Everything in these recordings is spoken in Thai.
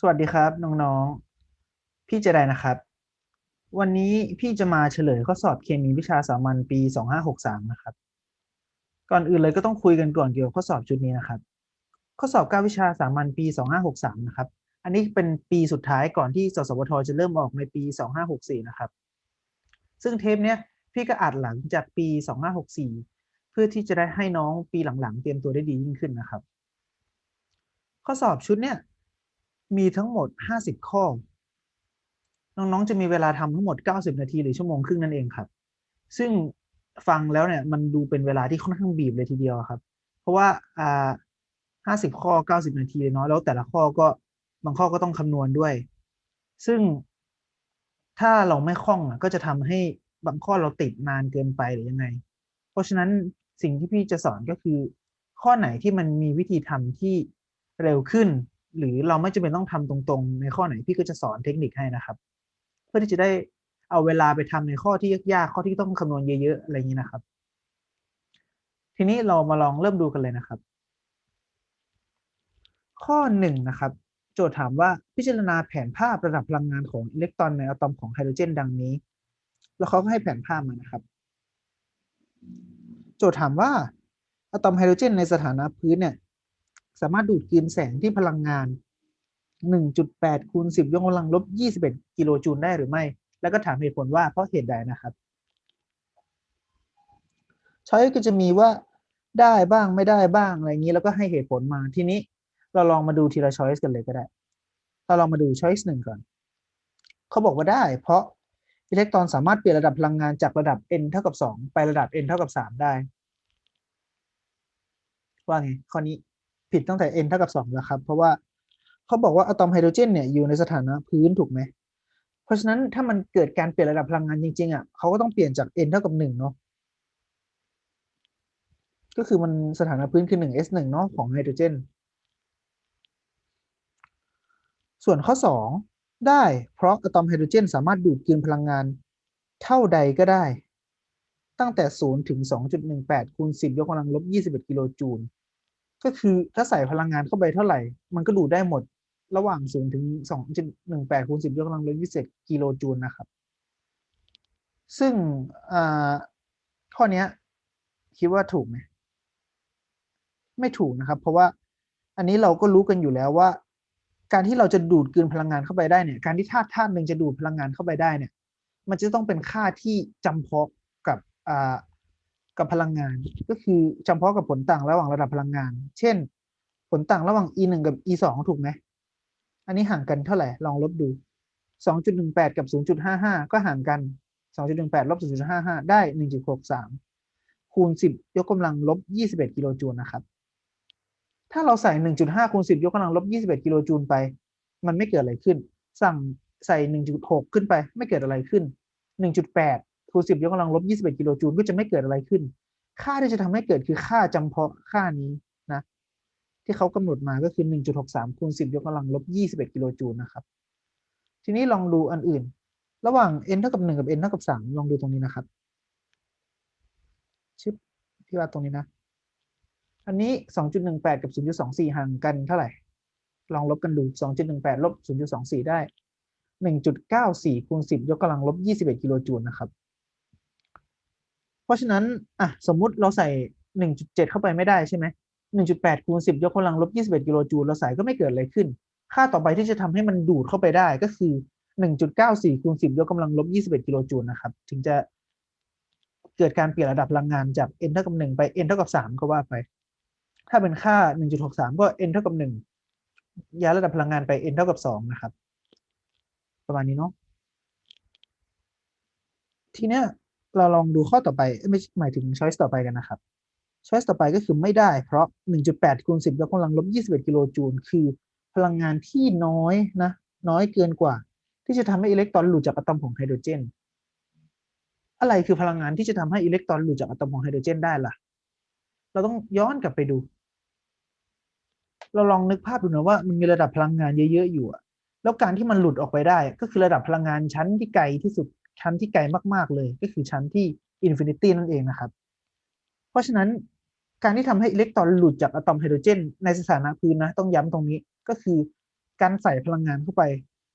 สวัสดีครับน้องๆ พี่เจไดนะครับ วันนี้พี่จะมาเฉลยข้อสอบเคมีวิชาสามัญปี 2563 นะครับ ก่อนอื่นเลยก็ต้องคุยกันก่อนเกี่ยวกับข้อสอบชุดนี้นะครับ ข้อสอบ9วิชาสามัญปี 2563 นะครับ อันนี้เป็นปีสุดท้ายก่อนที่สสวทจะเริ่มออกในปี 2564 นะครับ ซึ่งเทปเนี้ยพี่ก็อัดหลังจากปี 2564 เพื่อที่จะได้ให้น้องปีหลังๆ เตรียมตัวได้ดียิ่งขึ้นนะครับ ข้อสอบชุดเนี้ย มีทั้งหมด 50 ข้อ น้องๆ จะมีเวลาทำทั้งหมด 90 นาทีหรือชั่วโมงครึ่งนั่นเองครับ ซึ่งฟังแล้วเนี่ยมันดูเป็นเวลาที่ค่อนข้างบีบเลยทีเดียวครับ เพราะว่าอ่า50ข้อ90นาทีเลยเนาะแล้วแต่ละข้อก็บางข้อก็ต้องคำนวณด้วย ซึ่งถ้าเราไม่คล่องอะก็จะทำให้บางข้อเราติดนานเกินไปหรือยังไง เพราะฉะนั้นสิ่งที่พี่จะสอนก็คือ ข้อไหนที่มันมีวิธีทำที่เร็วขึ้น หรือเราไม่จำเป็นต้องทำตรงๆ ในข้อไหนพี่ก็จะสอนเทคนิคให้นะครับ เพื่อที่จะได้เอาเวลาไปทำในข้อที่ยากๆข้อที่ต้องคำนวณเยอะๆอะไรอย่างนี้นะครับ ทีนี้เรามาลองเริ่มดูกันเลยนะครับ ข้อหนึ่งนะครับ โจทย์ถามว่าพิจารณาแผนภาพระดับพลังงานของอิเล็กตรอนในอะตอมของไฮโดรเจน ดังนี้ แล้วเขาก็ให้แผนภาพมานะครับ โจทย์ถามว่าอะตอมไฮโดรเจนในสถานะพื้นเนี่ย สามารถดูดกลืนแสงที่พลังงาน 1.8คูณ10 ยกกำลังลบ 21 กิโลจูลได้หรือไม่ แล้วก็ถามเหตุผลว่าเพราะเหตุใดนะครับช้อยก็จะมีว่าได้บ้างไม่ได้บ้างอะไรอย่างนี้แล้วก็ให้เหตุผลมาทีนี้ เราลองมาดูทีละช้อยส์กันเลยก็ได้ เราลองมาดูช้อยส์หนึ่งก่อน เขาบอกว่าได้ เพราะอิเล็กตรอนสามารถเปลี่ยนระดับพลังงานจากระดับ n เท่ากับ 2 ไประดับ n เท่ากับ 3 ได้ ว่าไงข้อนี้ ผิดตั้งแต่ n เท่ากับ2แล้วครับ เพราะว่าเขาบอกว่าอะตอมไฮโดรเจนเนี่ยอยู่ในสถานะพื้นถูกไหม เพราะฉะนั้นถ้ามันเกิดการเปลี่ยนระดับพลังงานจริงๆอะเขาก็ต้องเปลี่ยนจาก n เท่ากับ1เนาะก็คือมันสถานะพื้นคือ 1s1 เนาะของไฮโดรเจน ส่วนข้อ2ได้เพราะอะตอมไฮโดรเจน สามารถดูดกลืนพลังงานเท่าใดก็ได้ ตั้งแต่ 0 ถึง 2.18 คูณ 10 ยกกำลังลบ 21 กิโลจูล ก็คือถ้าใส่พลังงานเข้าไปเท่าไหร่ มันก็ดูดได้หมดระหว่าง0ถึง2.18คูณ10ยกกำลังลบ21กิโลจูลนะครับ ซึ่งข้อนี้คิดว่าถูกไหมไม่ถูกนะครับ เพราะว่าอันนี้เราก็รู้กันอยู่แล้วว่า การที่เราจะดูดกลืนพลังงานเข้าไปได้เนี่ย การที่ธาตุธาตุหนึ่งจะดูดพลังงานเข้าไปได้เนี่ย มันจะต้องเป็นค่าที่จำเพาะกับอ่า กับพลังงาน ก็คือจำเพาะกับผลต่างระหว่างระดับพลังงาน เช่น ผลต่างระหว่าง e 1กับ e 2ถูกไหมอันนี้ห่างกันเท่าไหร่ ลองลบดู2.18กับ0.55ก็ห่างกัน2.18ลบ0.55ได้1.63คูณ10ยกกำลังลบ21กิโลจูลนะครับ ถ้าเราใส่1.5คูณ10ยกกำลังลบ21กิโลจูลไป มันไม่เกิดอะไรขึ้น สั่งใส่1.6ขึ้นไป ไม่เกิดอะไรขึ้น1.8 คูณ10ยกกำลังลบ21กิโลจูลก็จะไม่เกิดอะไรขึ้น ค่าที่จะทำให้เกิดคือค่าจำเพาะค่านี้นะ ที่เขากำหนดมาก็คือ1.63คูณ10ยกกำลังลบ21กิโลจูลนะครับ ทีนี้ลองดูอันอื่น ระหว่าง n เท่ากับ1กับ n เท่ากับ3ลองดูตรงนี้นะครับชิปพี่ว่าตรงนี้นะ อันนี้2.18กับ0.24ห่างกันเท่าไหร่ ลองลบกันดู2.18ลบ0.24ได้1.94คูณ10ยกกำลังลบ21กิโลจูลนะครับ ราะฉะนั้นอะสมมุติเราใส่ 1.7 เข้าไปไม่ได้ใช่ไหม1.8คูณ10 ยกกำลังลบ 21กิโลจูลเราใส่ก็ไม่เกิดอะไรขึ้น ค่าต่อไปที่จะทำให้มันดูดเข้าไปได้ก็คือ 1.94คูณ10 ยกกำลังลบ 21กิโลจูลนะครับ ถึงจะเกิดการเปลี่ยนระดับพลังงานจาก n เท่ากับ1ไป n เท่ากับ3ก็ว่าไป ถ้าเป็นค่า 1.63 ก็ n เท่ากับ1ย้ายระดับพลังงานไป n เท่ากับ2นะครับ ประมาณนี้เนาะทีเนี้ย เราลองดูข้อต่อไปไม่หมายถึง choice ต่อไปกันนะครับ choice ต่อไปก็คือไม่ได้ เพราะ 1.8คูณ10ยกกำลังลบ21กิโลจูลคือพลังงานที่น้อยนะ น้อยเกินกว่า ที่จะทำให้อิเล็กตรอนหลุดจากอะตอมของไฮโดรเจน อะไรคือพลังงานที่จะทำให้อิเล็กตรอนหลุดจากอะตอมของไฮโดรเจนได้ล่ะ เราต้องย้อนกลับไปดู เราลองนึกภาพดูนะว่ามันมีระดับพลังงานเยอะๆอยู่แล้วการที่มันหลุดออกไปได้ ก็คือระดับพลังงานชั้นที่ไกลที่สุด ชั้นที่ไกลมาก ๆ เลยก็คือชั้นที่อินฟินิตี้นั่นเองนะครับ เพราะฉะนั้นการที่ทำให้อิเล็กตรอนหลุดจากอะตอมไฮโดรเจน ในสถานะพื้นนะ ต้องย้ำตรงนี้ก็คือการใส่พลังงานเข้าไป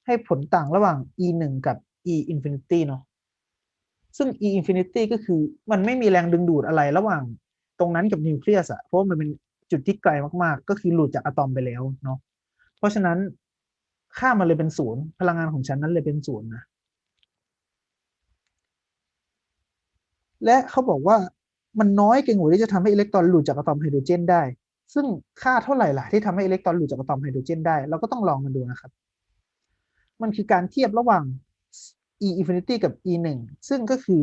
ให้ผลต่างระหว่าง e หนึ่งกับ e infinity เนาะซึ่ง e infinity ก็คือมันไม่มีแรงดึงดูดอะไรระหว่างตรงนั้นกับนิวเคลียสอะเพราะว่ามันเป็นจุดที่ไกลมากๆ ก็คือหลุดจากอะตอมไปแล้วเนาะเพราะฉะนั้นค่ามันเลยเป็นศูนย์พลังงานของฉันนั้นเลยเป็นศูนย์นะ และเขาบอกว่ามันน้อยเกินกว่าที่จะทำให้อิเล็กตรอนหลุดจากอะตอมไฮโดรเจนได้ ซึ่งค่าเท่าไหร่ล่ะที่ทำให้อิเล็กตรอนหลุดจากอะตอมไฮโดรเจนได้เราก็ต้องลองกันดูนะครับ มันคือการเทียบระหว่าง e infinity กับ e 1ซึ่งก็คือ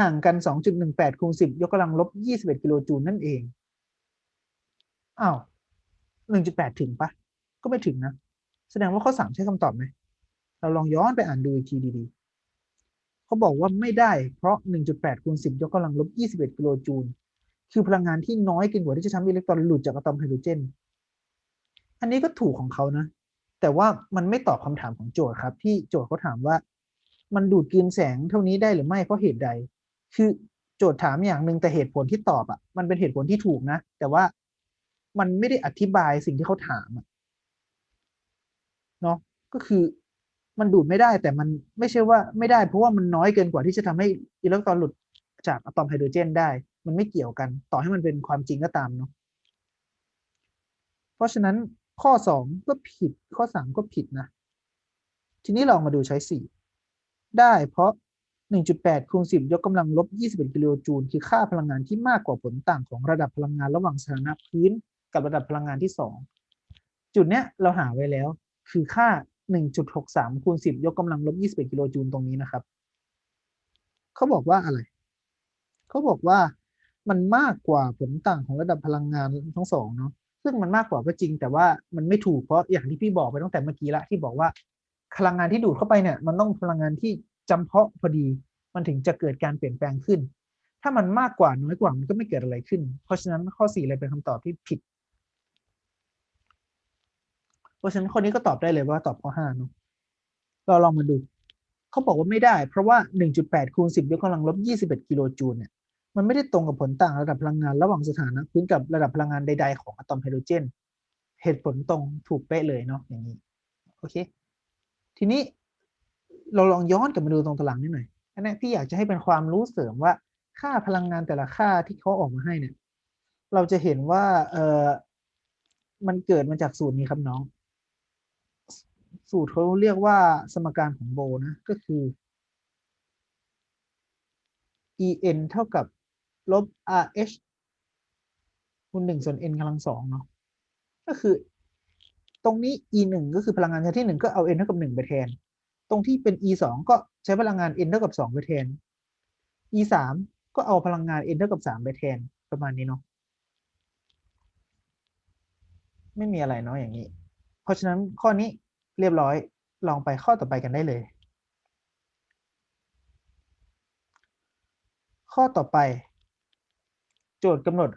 ห่างกัน 2.18คูณ10 ยกกำลังลบ 21 กิโลจูลนั่นเอง อ้าว 1.8 ถึงปะ ก็ไม่ถึงนะ แสดงว่าข้อ 3 ใช้คำตอบไหม เราลองย้อนไปอ่านดูอีกทีดี เขาบอกว่าไม่ได้เพราะ 1.8คูณ10 ยกกำลังลบ 21 กิโลจูล คือพลังงานที่น้อยเกินกว่าที่จะทำให้อิเล็กตรอนหลุดจากอะตอมไฮโดรเจน อันนี้ก็ถูกของเขานะ แต่ว่ามันไม่ตอบคำถามของโจทย์ครับ ที่โจทย์เขาถามว่า มันดูดกลืนแสงเท่านี้ได้หรือไม่เพราะเหตุใด คือโจทย์ถามอย่างหนึ่งแต่เหตุผลที่ตอบอะ มันเป็นเหตุผลที่ถูกนะ แต่ว่ามันไม่ได้อธิบายสิ่งที่เขาถามอะเนาะก็คือ มันดูดไม่ได้แต่มันไม่ใช่ว่าไม่ได้ เพราะว่ามันน้อยเกินกว่าที่จะทำให้อิเล็กตรอนหลุดจากอะตอมไฮโดรเจนได้ มันไม่เกี่ยวกัน ต่อให้มันเป็นความจริงก็ตามเนาะเพราะฉะนั้นข้อสองก็ผิดข้อสามก็ผิดนะ ทีนี้ลองมาดูใช้สี่ได้เพราะ 1.8 คูณ 10 ยกกำลังลบ 21 กิโลจูลคือค่าพลังงานที่มากกว่าผลต่างของระดับพลังงานระหว่างสถานะพื้น กับระดับพลังงานที่ 2 จุดเนี้ยเราหาไว้แล้ว คือค่า 1.63คูณ10 ยกกำลังลบ21กิโลจูลตรงนี้นะครับ เขาบอกว่าอะไร เขาบอกว่ามันมากกว่าผลต่างของระดับพลังงานทั้งสองเนาะซึ่งมันมากกว่าก็จริง แต่ว่ามันไม่ถูกเพราะอย่างที่พี่บอกไปตั้งแต่เมื่อกี้ละที่บอกว่า พลังงานที่ดูดเข้าไปเนี่ย มันต้องพลังงานที่จำเพาะพอดี มันถึงจะเกิดการเปลี่ยนแปลงขึ้น ถ้ามันมากกว่าน้อยกว่ามันก็ไม่เกิดอะไรขึ้น เพราะฉะนั้นข้อ4เลยเป็นคำตอบที่ผิด ราะฉะนั้นข้อนี้ก็ตอบได้เลยว่าตอบข้อ5เนาะเราลองมาดู เขาบอกว่าไม่ได้ เพราะว่า 1.8คูณ10ยกกำลังลบ21กิโลจูลเนี่ยมันไม่ได้ตรงกับผลต่างระดับพลังงานระหว่างสถานะพื้นกับระดับพลังงานใด ๆ ของอะตอมไฮโดรเจน เหตุผลตรงถูกเป๊ะเลยเนาะอย่างนี้โอเค ทีนี้เราลองย้อนกลับมาดูตรงตารางนิดหน่อยอันนี้พี่อยากจะให้เป็นความรู้เสริมว่าค่าพลังงานแต่ละค่าที่เขาออกมาให้เนี่ย เราจะเห็นว่าเออมันเกิดมาจากสูตรนี้ครับน้อง สูตรเขาเรียกว่าสมการของโบนะ ก็คือ en เท่ากับลบ rh คูณหนึ่งส่วน n กำลังสองเนาะก็คือ ตรงนี้ e หนึ่งก็คือพลังงานชั้นที่หนึ่งก็เอา n เท่ากับหนึ่งไปแทน ตรงที่เป็น e สองก็ใช้พลังงาน n เท่ากับสองไปแทน e สามก็เอาพลังงาน n เท่ากับสามไปแทนประมาณนี้เนาะไม่มีอะไรเนาะอย่างนี้ เพราะฉะนั้นข้อนี้ เรียบร้อย ลองไปข้อต่อไปกันได้เลย ข้อต่อไป โจทย์กำหนด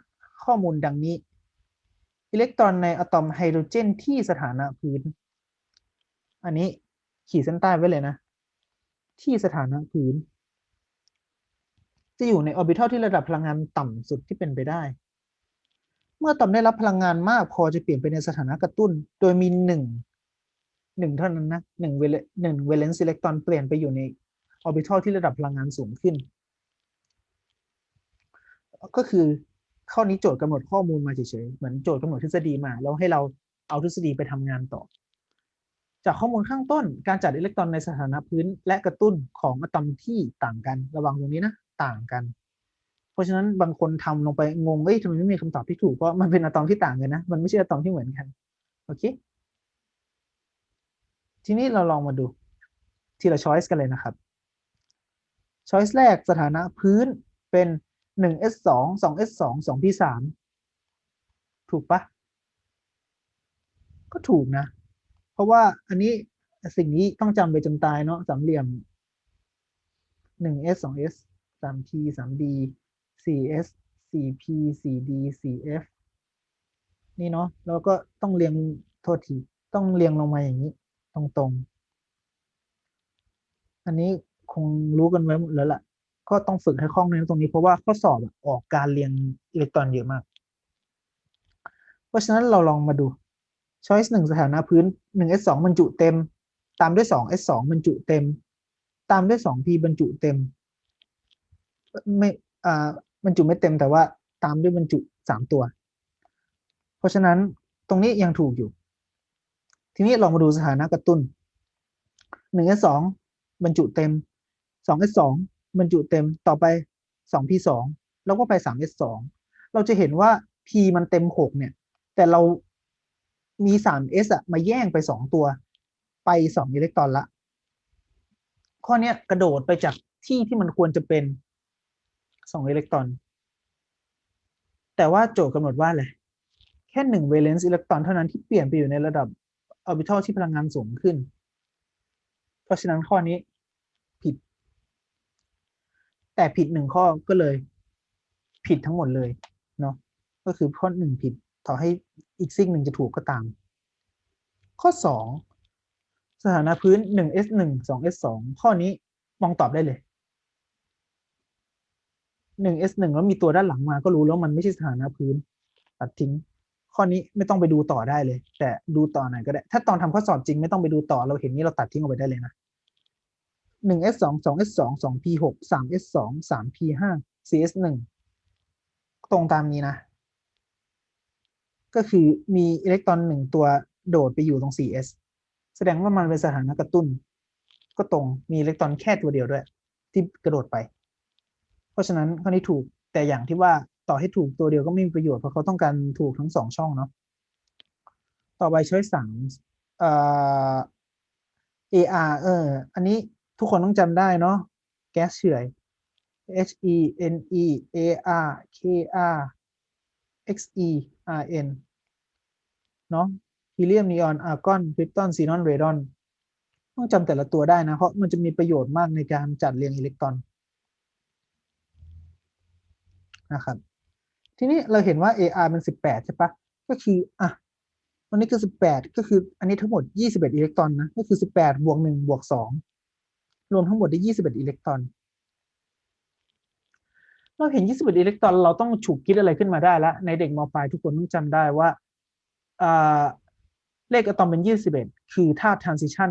ข้อมูลดังนี้ อิเล็กตรอนในอะตอมไฮโดรเจนที่สถานะพื้น อันนี้ขีดเส้นใต้ไว้เลยนะ ที่สถานะพื้น จะอยู่ในออร์บิทัลที่ระดับพลังงานต่ำสุดที่เป็นไปได้เมื่อต่อมได้รับพลังงานมากพอจะเปลี่ยนไปในสถานะกระตุ้น โดยมีหนึ่ง หนึ่งเท่านั้นนะหนึ่งเวลหนึ่งเวเลนซ์อิเล็กตรอนเปลี่ยนไปอยู่ในออร์บิทัลที่ระดับพลังงานสูงขึ้น ก็คือข้อนี้โจทย์กำหนดข้อมูลมาเฉยๆ เหมือนโจทย์กำหนดทฤษฎีมา แล้วให้เราเอาทฤษฎีไปทำงานต่อ จากข้อมูลข้างต้นการจัดอิเล็กตรอนในสถานะพื้น และกระตุ้นของอะตอมที่ต่างกันระวังตรงนี้นะ ต่างกัน เพราะฉะนั้นบางคนทำลงไปงงเอ้ยทำไมไม่มีคำตอบที่ถูกเพราะมันเป็นอะตอมที่ต่างกันนะ มันไม่ใช่อะตอมที่เหมือนกันโอเค ทีนี้เราลองมาดูทีละช้อยส์กันเลยนะครับช้อยส์แรกสถานะพื้นเป็นหนึ่ง s สองสอง s สองสอง p สามถูกปะก็ถูกนะ เพราะว่าอันนี้สิ่งนี้ต้องจำไปจนตายเนาะสามเหลี่ยมหนึ่ง s สอง s สาม t สาม d สี่ s สี่ p สี่ d สี่ f นี่เนาะแล้วก็ต้องเรียงโทษที ต้องเรียงลงมาอย่างนี้ ตรงๆ อันนี้คงรู้กันไว้หมดแล้วล่ะก็ต้องฝึกให้คล่องในตรงนี้เพราะว่าข้อสอบออกการเรียงอิเล็กตรอนเยอะมาก เพราะฉะนั้นเราลองมาดู choice หนึ่งสถานะพื้นหนึ่ง s สองบรรจุเต็ม ตามด้วยสอง s สองบรรจุเต็ม ตามด้วยสอง p บรรจุเต็ม ไม่อ่าบรรจุไม่เต็มแต่ว่าตามด้วยบรรจุสามตัว เพราะฉะนั้นตรงนี้ยังถูกอยู่ ทีนี้ลองมาดูสถานะกระตุ้นหนึ่ง s สองบรรจุเต็มสอง s สองบรรจุเต็มต่อไปสอง p สองแล้วก็ไปสาม s สองเราจะเห็นว่า p มันเต็มหกเนี่ย แต่เรามีสาม s อะมาแย่งไปสองตัว ไปสองอิเล็กตรอนละ ข้อนี้กระโดดไปจากที่ที่มันควรจะเป็นสองอิเล็กตรอน แต่ว่าโจทย์กำหนดว่าอะไรแค่หนึ่งเวเลนซ์อิเล็กตรอนเท่านั้นที่เปลี่ยนไปอยู่ในระดับ ออร์บิทัลที่พลังงานสูงขึ้น เพราะฉะนั้นข้อนี้ผิด แต่ผิดหนึ่งข้อก็เลย ผิดทั้งหมดเลยเนาะก็คือข้อหนึ่งผิดต่อให้อีกซิ่งหนึ่งจะถูกก็ตาม ข้อสองสถานะพื้นหนึ่ง s หนึ่งสอง s สองข้อนี้มองตอบได้เลยหนึ่ง s หนึ่งแล้วมีตัวด้านหลังมาก็รู้แล้วมันไม่ใช่สถานะพื้น ตัดทิ้ง ข้อนี้ไม่ต้องไปดูต่อได้เลย แต่ดูต่อหน่อยก็ได้ ถ้าตอนทำข้อสอบจริงไม่ต้องไปดูต่อเราเห็นนี้เราตัดทิ้งออกไปได้เลยนะหนึ่ง s สองสอง s สองสอง p หกสาม s สองสาม p ห้า4 s หนึ่งตรงตามนี้นะ ก็คือมีอิเล็กตรอนหนึ่งตัวโดดไปอยู่ตรง 4s แสดงว่ามันเป็นสถานะกระตุ้น ก็ตรงมีอิเล็กตรอนแค่ตัวเดียวด้วย ที่กระโดดไป เพราะฉะนั้นข้อนี้ถูกแต่อย่างที่ว่า ต่อให้ถูกตัวเดียวก็ไม่มีประโยชน์เพราะเขาต้องการถูกทั้งสองช่องเนาะต่อไปช้อยสามเอ่อ AR เออ อันนี้ทุกคนต้องจำได้เนาะแก๊สเฉื่อย H E N E A R K R X E R N เนาะฮีเลียมนีออนอาร์กอนคริปตอนซีนอนเรดอนต้องจำแต่ละตัวได้นะ เพราะมันจะมีประโยชน์มากในการจัดเรียงอิเล็กตรอนนะครับ ทีนี้เราเห็นว่า AR เป็น18 ใช่ปะก็คืออะวันนี้คือ 18 ก็คืออันนี้ทั้งหมด 21 อิเล็กตรอนนะก็คือ 18 บวก 1 บวก 2 รวมทั้งหมดได้ 21 อิเล็กตรอน เราเห็น 21 อิเล็กตรอน เราต้องฉุกคิดอะไรขึ้นมาได้ล้วในเด็กมปลายทุกคนต้องจำได้ว่าเลขอะตอมเป็น 21 คือธาตุ transition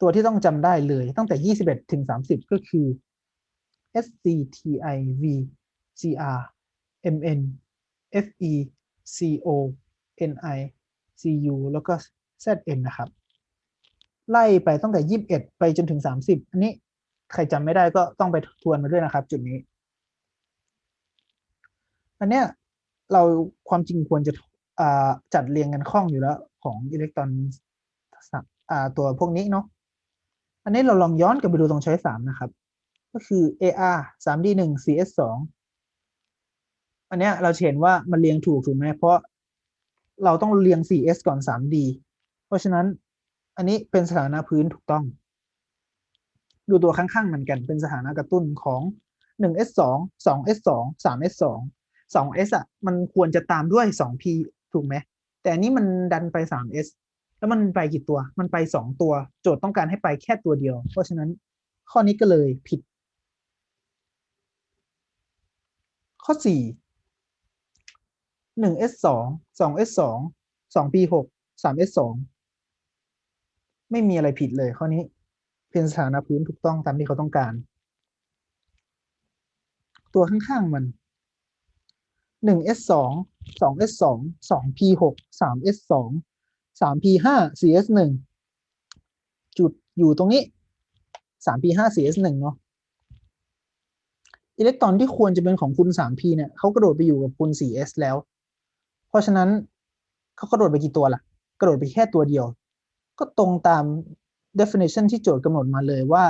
ตัวที่ต้องจำได้เลยตั้งแต่ 21 ถึง 30 ก็คือ SCTIV CR MN FE CO NI CU แล้วก็ ZN นะครับ ไล่ไปตั้งแต่ 21 ไปจนถึง 30 อันนี้ใครจำไม่ได้ก็ต้องไปทวนมาด้วยนะครับ จุดนี้ อันเนี้ยเราความจริงควรจะจัดเรียงกันคล่องอยู่แล้วของอิเล็กตรอนตัวพวกนี้เนาะ อันนี้เราลองย้อนกลับไปดูตรงช้อยสามนะครับ ก็คือ AR 3D 1 CS 2 อันเนี้ยเราเห็นว่ามันเรียงถูกถูกไหมเพราะเราต้องเรียง 4s ก่อน 3d เพราะฉะนั้นอันนี้เป็นสถานะพื้นถูกต้อง ดูตัวข้างๆเหมือนกันเป็นสถานะกระตุ้นของ 1s 2 2s 2 3s 2 2s อะมันควรจะตามด้วย 2p ถูกไหมแต่อันนี้มันดันไป 3s แล้วมันไปกี่ตัว มันไป 2 ตัว โจทย์ต้องการให้ไปแค่ตัวเดียว เพราะฉะนั้นข้อนี้ก็เลยผิด ข้อ 4 หนึ่ง S สองสอง S สองสอง P หกสาม S สองไม่มีอะไรผิดเลยข้อนี้ เป็นสถานะพื้นถูกต้องตามที่เขาต้องการ ตัวข้างๆมันหนึ่ง S สองสอง S สองสอง P หกสาม S สองสาม P ห้าสี่ S หนึ่งจุดอยู่ตรงนี้สาม P ห้าสี่ S หนึ่งเนาะอิเล็กตรอนที่ควรจะเป็นของคุณ 3p เนี่ยเขากระโดดไปอยู่กับคุณ 4s แล้ว เพราะฉะนั้นเขากระโดดไปกี่ตัวล่ะ กระโดดไปแค่ตัวเดียว ก็ตรงตาม definition ที่โจทย์กำหนดมาเลยว่า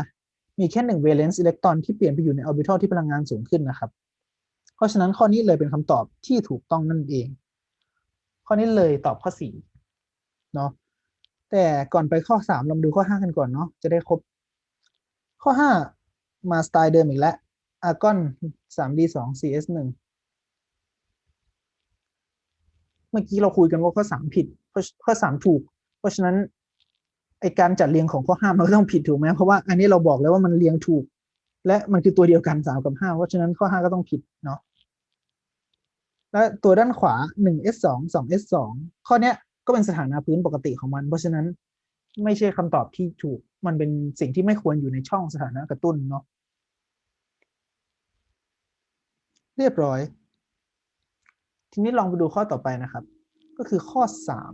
มีแค่หนึ่ง valence อิเล็กตรอนที่เปลี่ยนไปอยู่ใน orbital ที่พลังงานสูงขึ้นนะครับ เพราะฉะนั้นข้อนี้เลยเป็นคำตอบที่ถูกต้องนั่นเอง ข้อนี้เลยตอบข้อ4เนาะแต่ก่อนไปข้อ3ลองดูข้อ5กันก่อนเนาะจะได้ครบ ข้อ5มาสไตล์เดิมอีกแล้วอาร์กอน 3D 2 เมื่อกี้เราคุยกันว่าข้อสามผิดข้อสามถูก เพราะฉะนั้นไอการจัดเรียงของข้อห้ามันก็ต้องผิดถูกไหมเพราะว่าอันนี้เราบอกแล้วว่ามันเรียงถูก และมันคือตัวเดียวกันสามกับห้าเพราะฉะนั้นข้อห้าก็ต้องผิดเนาะและตัวด้านขวาหนึ่ง s สองสอง s สองข้อเนี้ยก็เป็นสถานะพื้นปกติของมัน เพราะฉะนั้นไม่ใช่คำตอบที่ถูก มันเป็นสิ่งที่ไม่ควรอยู่ในช่องสถานะกระตุ้นเนาะเรียบร้อย ทีนี้ลองไปดูข้อต่อไปนะครับ ก็คือข้อสาม